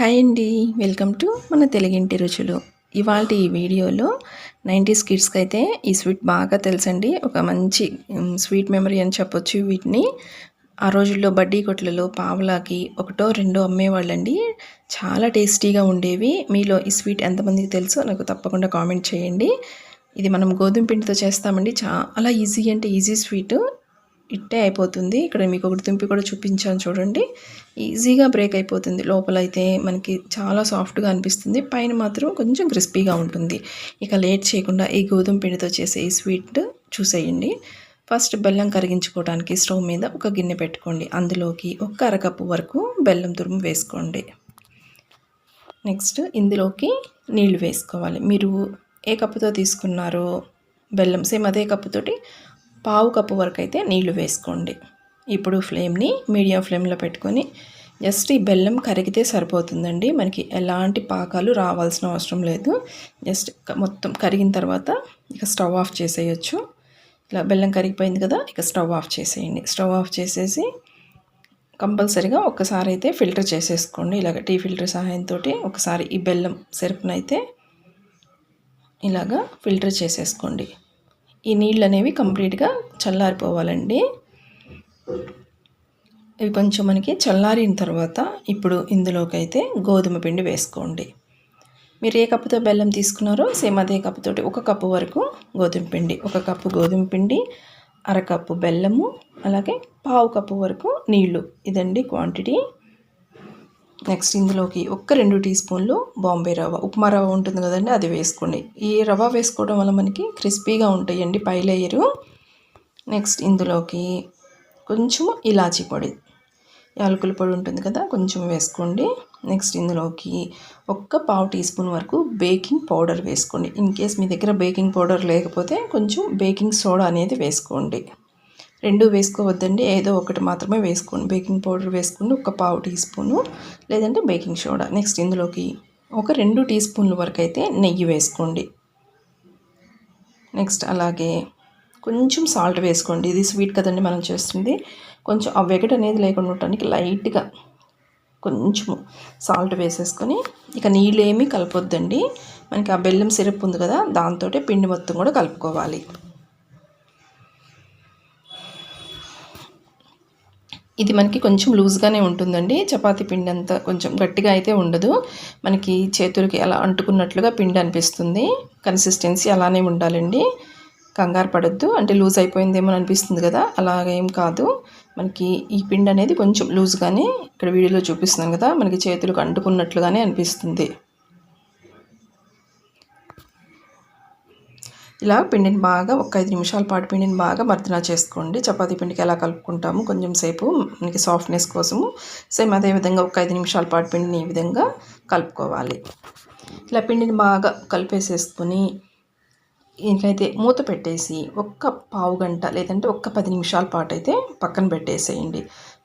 Hi అండి. Welcome to మన తెలుగింటి రుచులు. ఇవాళ ఈ వీడియోలో నైంటీస్ కిడ్స్కి అయితే ఈ స్వీట్ బాగా తెలుసండి. ఒక మంచి స్వీట్ మెమరీ అని చెప్పొచ్చు వీటిని. ఆ రోజుల్లో బడ్డీ కొట్లలో పావులాకి ఒకటో రెండో అమ్మేవాళ్ళండి. చాలా టేస్టీగా ఉండేవి. మీలో ఈ స్వీట్ ఎంతమందికి తెలుసో నాకు తప్పకుండా కామెంట్ చేయండి. ఇది మనం గోధుమ పిండితో చేస్తామండి. చాలా ఈజీ అంటే ఈజీ స్వీట్. ఇట్టే అయిపోతుంది. ఇక్కడ మీకు ఒకటి తుంపి కూడా చూపించాను చూడండి. ఈజీగా బ్రేక్ అయిపోతుంది. లోపల అయితే మనకి చాలా సాఫ్ట్గా అనిపిస్తుంది. పైన మాత్రం కొంచెం క్రిస్పీగా ఉంటుంది. ఇక లేట్ చేయకుండా ఈ గోధుమ పిండితో చేసే ఈ స్వీట్ చూసేయండి. ఫస్ట్ బెల్లం కరిగించుకోవడానికి స్టవ్ మీద ఒక గిన్నె పెట్టుకోండి. అందులోకి ఒక అరకప్పు వరకు బెల్లం తురుము వేసుకోండి. నెక్స్ట్ ఇందులోకి నీళ్ళు వేసుకోవాలి. మీరు ఏ కప్పుతో తీసుకున్నారో బెల్లం సేమ్ అదే కప్పుతోటి పావు కప్పు వరకు అయితే నీళ్ళు వేసుకోండి. ఇప్పుడు ఫ్లేమ్ని మీడియం ఫ్లేమ్లో పెట్టుకొని జస్ట్ ఈ బెల్లం కరిగితే సరిపోతుందండి. మనకి ఎలాంటి పాకాలు రావాల్సిన అవసరం లేదు. జస్ట్ మొత్తం కరిగిన తర్వాత ఇక స్టవ్ ఆఫ్ చేసేయచ్చు. ఇలా బెల్లం కరిగిపోయింది కదా ఇక స్టవ్ ఆఫ్ చేసేయండి. స్టవ్ ఆఫ్ చేసేసి కంపల్సరిగా ఒక్కసారి అయితే ఫిల్టర్ చేసేసుకోండి. ఇలాగ టీ ఫిల్టర్ సహాయంతో ఒకసారి ఈ బెల్లం సిరప్నైతే ఇలాగా ఫిల్టర్ చేసేసుకోండి. ఈ నీళ్ళు అనేవి కంప్లీట్గా చల్లారిపోవాలండి. ఇవి కొంచెం మనకి చల్లారిన తర్వాత ఇప్పుడు ఇందులోకి అయితే గోధుమ పిండి వేసుకోండి. మీరు ఏ కప్పుతో బెల్లం తీసుకున్నారో సేమ్ అదే కప్పుతోటి ఒక కప్పు వరకు గోధుమ పిండి ఒక కప్పు గోధుమ పిండి అరకప్పు బెల్లము అలాగే పావు కప్పు వరకు నీళ్ళు. ఇదండి క్వాంటిటీ. నెక్స్ట్ ఇందులోకి ఒక్క రెండు టీ స్పూన్లు బాంబే రవ్వ. ఉప్మా రవ్వ ఉంటుంది కదండి అది వేసుకోండి. ఈ రవ్వ వేసుకోవడం వల్ల మనకి క్రిస్పీగా ఉంటాయండి పై లేయరు నెక్స్ట్ ఇందులోకి కొంచెం ఇలాచీ పొడి. యాలకుల పొడి ఉంటుంది కదా కొంచెం వేసుకోండి. నెక్స్ట్ ఇందులోకి ఒక్క పావు టీ స్పూన్ వరకు బేకింగ్ పౌడర్ వేసుకోండి. ఇన్ కేస్ మీ దగ్గర బేకింగ్ పౌడర్ లేకపోతే కొంచెం బేకింగ్ సోడా అనేది వేసుకోండి. రెండు వేసుకోవద్దండి. ఏదో ఒకటి మాత్రమే వేసుకోండి. బేకింగ్ పౌడర్ వేసుకోండి ఒక పావు టీ స్పూను లేదంటే బేకింగ్ సోడా. నెక్స్ట్ ఇందులోకి ఒక రెండు టీ స్పూన్ల వరకు అయితే నెయ్యి వేసుకోండి. నెక్స్ట్ అలాగే కొంచెం సాల్ట్ వేసుకోండి. ఇది స్వీట్ కదండి మనం చేస్తుంది. కొంచెం ఆ వెగట్ అనేది లేకుండా ఉండటానికి లైట్గా కొంచెము సాల్ట్ వేసేసుకొని ఇక నీళ్ళు ఏమీ కలపొద్దండి. మనకి ఆ బెల్లం సిరప్ ఉంది కదా దాంతో పిండి మొత్తం కూడా కలుపుకోవాలి. ఇది మనకి కొంచెం లూజ్గానే ఉంటుందండి. చపాతీ పిండి అంతా కొంచెం గట్టిగా అయితే ఉండదు. మనకి చేతులకి అలా అంటుకున్నట్లుగా పిండి అనిపిస్తుంది. కన్సిస్టెన్సీ అలానే ఉండాలండి. కంగారు పడద్దు. అంటే లూజ్ అయిపోయిందేమో అనిపిస్తుంది కదా. అలాగేం కాదు. మనకి ఈ పిండి అనేది కొంచెం లూజ్గానే ఇక్కడ వీడియోలో చూపిస్తున్నాం కదా. మనకి చేతులకు అంటుకున్నట్లుగానే అనిపిస్తుంది. ఇలా పిండిని బాగా ఒక ఐదు నిమిషాల పాటు పిండిని బాగా మర్దన చేసుకోండి. చపాతీ పిండికి ఎలా కలుపుకుంటాము కొంచెం సేపు మనకి సాఫ్ట్నెస్ కోసము సేమ్ అదే విధంగా ఒక ఐదు నిమిషాల పాటు పిండిని ఈ విధంగా కలుపుకోవాలి. ఇలా పిండిని బాగా కలిపేసేసుకొని ఇంట్లయితే మూత పెట్టేసి ఒక్క పావు గంట లేదంటే ఒక్క పది నిమిషాల పాటు అయితే పక్కన పెట్టేసేయండి.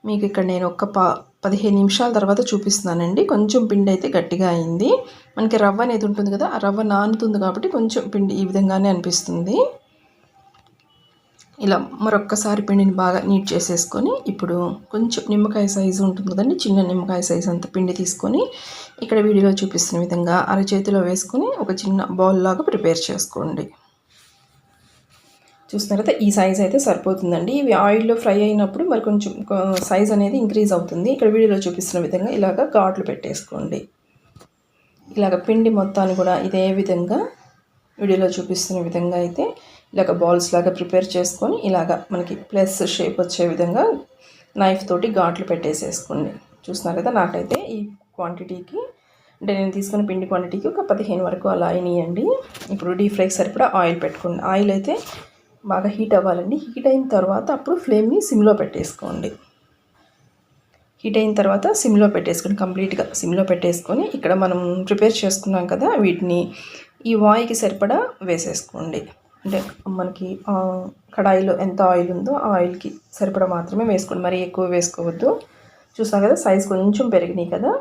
మీకు ఇక్కడ నేను ఒక పా పదిహేను నిమిషాల తర్వాత చూపిస్తున్నానండి. కొంచెం పిండి అయితే గట్టిగా అయింది. మనకి రవ్వ అనేది ఉంటుంది కదా ఆ రవ్వ నానుతుంది కాబట్టి కొంచెం పిండి ఈ విధంగానే అనిపిస్తుంది. ఇలా మరొక్కసారి పిండిని బాగా నీట్ చేసేసుకొని ఇప్పుడు కొంచెం నిమ్మకాయ సైజు ఉంటుంది కదండి చిన్న నిమ్మకాయ సైజు అంత పిండి తీసుకొని ఇక్కడ వీడియోలో చూపిస్తున్న విధంగా అరచేతిలో వేసుకొని ఒక చిన్న బౌల్ లాగా ప్రిపేర్ చేసుకోండి. చూస్తున్నారు ఈ సైజ్ అయితే సరిపోతుందండి. ఇవి ఆయిల్లో ఫ్రై అయినప్పుడు మరి కొంచెం సైజ్ అనేది ఇంక్రీజ్ అవుతుంది. ఇక్కడ వీడియోలో చూపిస్తున్న విధంగా ఇలాగ ఘాట్లు పెట్టేసుకోండి. ఇలాగ పిండి మొత్తాన్ని కూడా ఇదే విధంగా వీడియోలో చూపిస్తున్న విధంగా అయితే ఇలాగ బాల్స్ లాగా ప్రిపేర్ చేసుకొని ఇలాగ మనకి ప్లస్ షేప్ వచ్చే విధంగా నైఫ్ తోటి ఘాట్లు పెట్టేసేసుకోండి. చూస్తున్నారు కదా నాకైతే ఈ క్వాంటిటీకి అంటే నేను తీసుకున్న పిండి క్వాంటిటీకి ఒక పదిహేను వరకు అలా అయినాయండి. ఇప్పుడు డీప్ ఫ్రైకి సరిపడా ఆయిల్ పెట్టుకోండి. ఆయిల్ అయితే బాగా హీట్ అవ్వాలండి. హీట్ అయిన తర్వాత అప్పుడు ఫ్లేమ్ని సిమ్లో పెట్టేసుకోండి. హీట్ అయిన తర్వాత సిమ్లో పెట్టేసుకొని కంప్లీట్గా సిమ్లో పెట్టేసుకొని ఇక్కడ మనం ప్రిపేర్ చేసుకున్నాం కదా వీటిని ఈ వాయికి సరిపడా వేసేసుకోండి. అంటే మనకి కడాయిలో ఎంత ఆయిల్ ఉందో ఆ ఆయిల్కి సరిపడా మాత్రమే వేసుకోండి. మరి ఎక్కువ వేసుకోవద్దు. చూసాం కదా సైజ్ కొంచెం పెరిగినాయి కదా.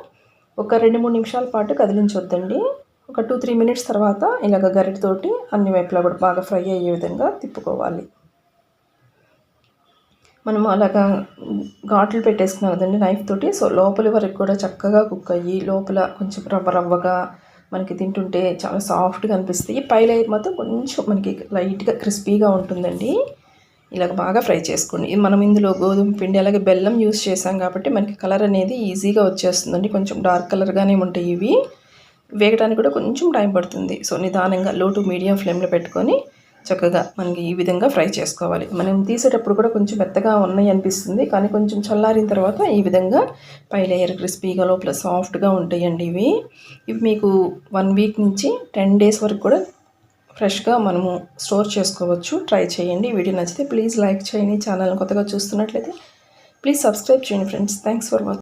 ఒక రెండు మూడు నిమిషాల పాటు కదిలించొద్దండి. ఒక టూ త్రీ మినిట్స్ తర్వాత ఇలాగ గరిటతోటి అన్ని వైపులా కూడా బాగా ఫ్రై అయ్యే విధంగా తిప్పుకోవాలి. మనము అలాగా ఘాట్లు పెట్టేసుకున్నాం కదండి నైఫ్ తోటి. సో లోపలి వరకు కూడా చక్కగా కుక్ అయ్యి లోపల కొంచెం రవ్వ రవ్వగా మనకి తింటుంటే చాలా సాఫ్ట్గా అనిపిస్తాయి. పై లేయర్ మాత్రం కొంచెం మనకి లైట్గా క్రిస్పీగా ఉంటుందండి. ఇలాగ బాగా ఫ్రై చేసుకోండి. ఇది మనం ఇందులో గోధుమ పిండి అలాగే బెల్లం యూస్ చేసాం కాబట్టి మనకి కలర్ అనేది ఈజీగా వచ్చేస్తుందండి. కొంచెం డార్క్ కలర్గానే ఉంటాయి ఇవి. వేగడానికి కూడా కొంచెం టైం పడుతుంది. సో నిదానంగా లో టు మీడియం ఫ్లేమ్లో పెట్టుకొని చక్కగా మనకి ఈ విధంగా ఫ్రై చేసుకోవాలి. మనం తీసేటప్పుడు కూడా కొంచెం మెత్తగా ఉన్నాయి అనిపిస్తుంది. కానీ కొంచెం చల్లారిన తర్వాత ఈ విధంగా పై లేయర్ క్రిస్పీగా లోపల సాఫ్ట్గా ఉంటాయండి ఇవి. ఇవి మీకు వన్ వీక్ నుంచి టెన్ డేస్ వరకు కూడా ఫ్రెష్గా మనము స్టోర్ చేసుకోవచ్చు. ట్రై చేయండి. వీడియో నచ్చితే ప్లీజ్ లైక్ చేయండి. ఛానల్ కొత్తగా చూస్తున్నట్లయితే ప్లీజ్ సబ్స్క్రైబ్ చేయండి ఫ్రెండ్స్ థ్యాంక్స్ ఫర్ వాచింగ్